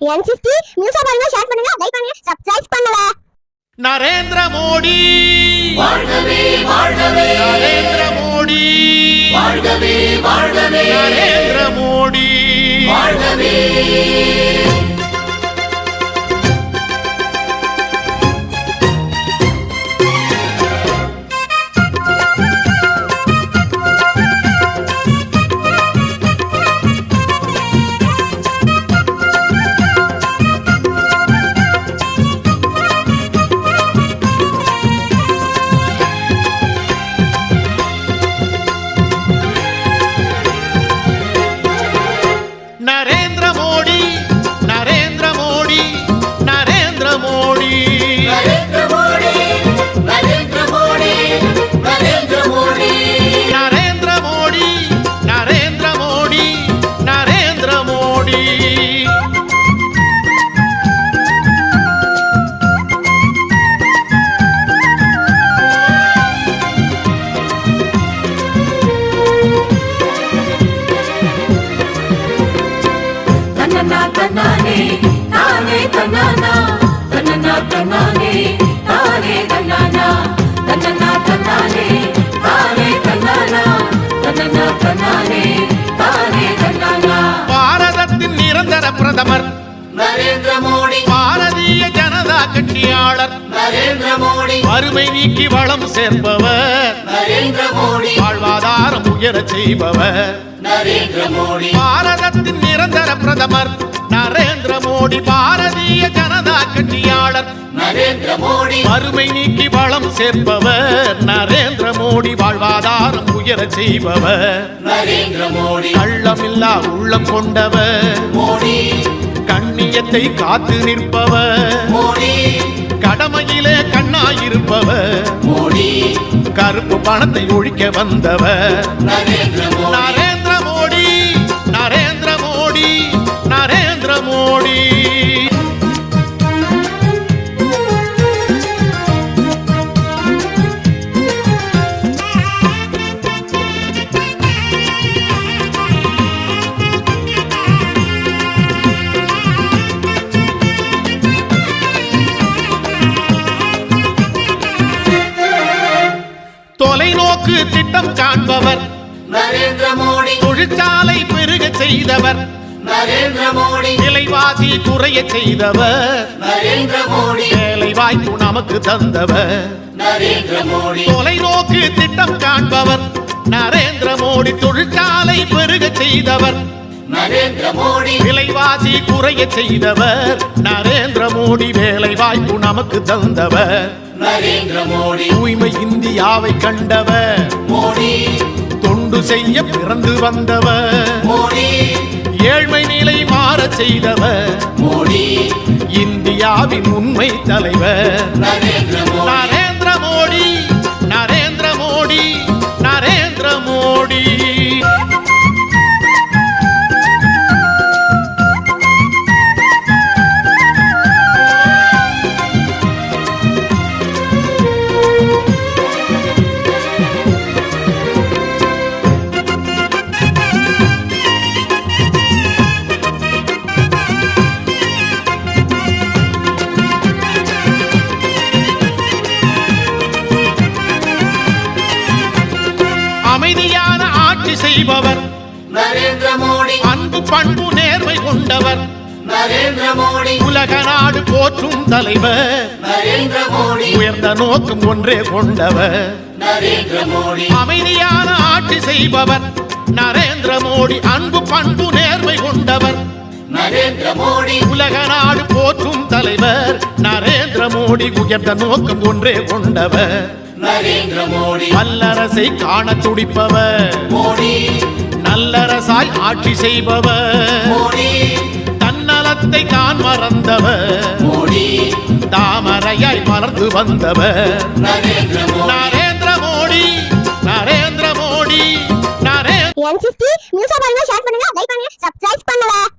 என் sixty நியூஸா பாருங்க share பண்ணுங்க like பண்ணுங்க சப்ஸ்கிரைப் பண்ணல நரேந்திர மோடி. வாழ்கவே வாழ்கவே. நரேந்திர மோடி. வாழ்கவே வாழ்கவே. நரேந்திர மோடி. வாழ்கவே. தானே தன்னானா தன்னன்னா தன்னானே தானே தன்னானா தன்னன்னா தன்னானே தானே தன்னானா தன்னன்னா தன்னானே தானே தன்னானா பாரதத்தின் நிரந்தர பிரதமர் நரேந்திர மோடி. பாரதிய ஜனதா கட்சியாளர் நரேந்திர மோடி. வறுமை நீக்கி வளம் சேர்ப்பவர் நரேந்திர மோடி. வாழ்வாதாரம் உயரச் செய்பவர். நரேந்திர மோடி பாரதத்தின் நிரந்தர பிரதமர் நரேந்திர மோடி பாரதிய ஜனதா கட்சியாளர் நரேந்திர மோடி வறுமை நீக்கி வளம் சேர்ப்பவர் நரேந்திர மோடி வாழ்வாதாரம் உயரச் செய்பவர் நரேந்திர மோடி கள்ளமில்லா உள்ளம் கொண்டவர் மோடி. கண்ணியத்தை காத்து நிற்பவர் மோடி. கடமையிலே கண்ணாயிருப்பவர் மோடி. கருப்பு பணத்தை ஒழிக்க வந்தவர் நரேந்திர காண்பவர் நரேந்திர மோடி தொழிற்சாலை பெருக செய்தவர். நரேந்திர மோடி விலைவாசி குறைய செய்தவர். நரேந்திர மோடி வேலை வாய்ப்பு நமக்கு தந்தவர். நரேந்திர மோடி தொலைநோக்கு திட்டம் காண்பவர். நரேந்திர மோடி தொழிற்சாலை பெருக செய்தவர். நரேந்திர மோடி விலைவாசி குறைய செய்தவர். நரேந்திர மோடி வேலை வாய்ப்பு நமக்கு தந்தவர். நரேந்திர மோடி தூய்மை இந்தியாவை கண்டவர். மோடி. தொண்டு செய்ய பிறந்து வந்தவர். மோடி. ஏழ்மை நிலை மாறச் செய்தவர். மோடி. இந்தியாவின் உண்மை தலைவர். நரேந்திர மோடி நரேந்திர மோடி நரேந்திர மோடி நரேந்திர மோடி பண்பு நேர்மை கொண்டவர். நரேந்திர மோடி உலக நாடு போற்றும் தலைவர். நரேந்திர மோடி உயர்ந்த நோக்கம் ஒன்றே கொண்டவர். நரேந்திர மோடி அமைதியான ஆட்சி செய்பவர். நரேந்திர மோடி அன்பு பண்பு நேர்மை கொண்டவர். நரேந்திர மோடி உலக நாடு போற்றும் தலைவர். நரேந்திர மோடி உயர்ந்த நோக்கம் ஒன்றே கொண்டவர். நரேந்திர மோடி வல்லரசை காண துடிப்பவர். மோடி. நல்லரசாய் ஆட்சி செய்பவர். மோடி. தன்னலத்தை தான் மறந்தவர். மோடி. தாமரையாய் மலர்ந்து வந்தவர். நரேந்திர மோடி. நரேந்திர மோடி நரேந்திர ஷேர் பண்ணுங்க லைக் பண்ணுங்க சப்ஸ்கிரைப் பண்ணல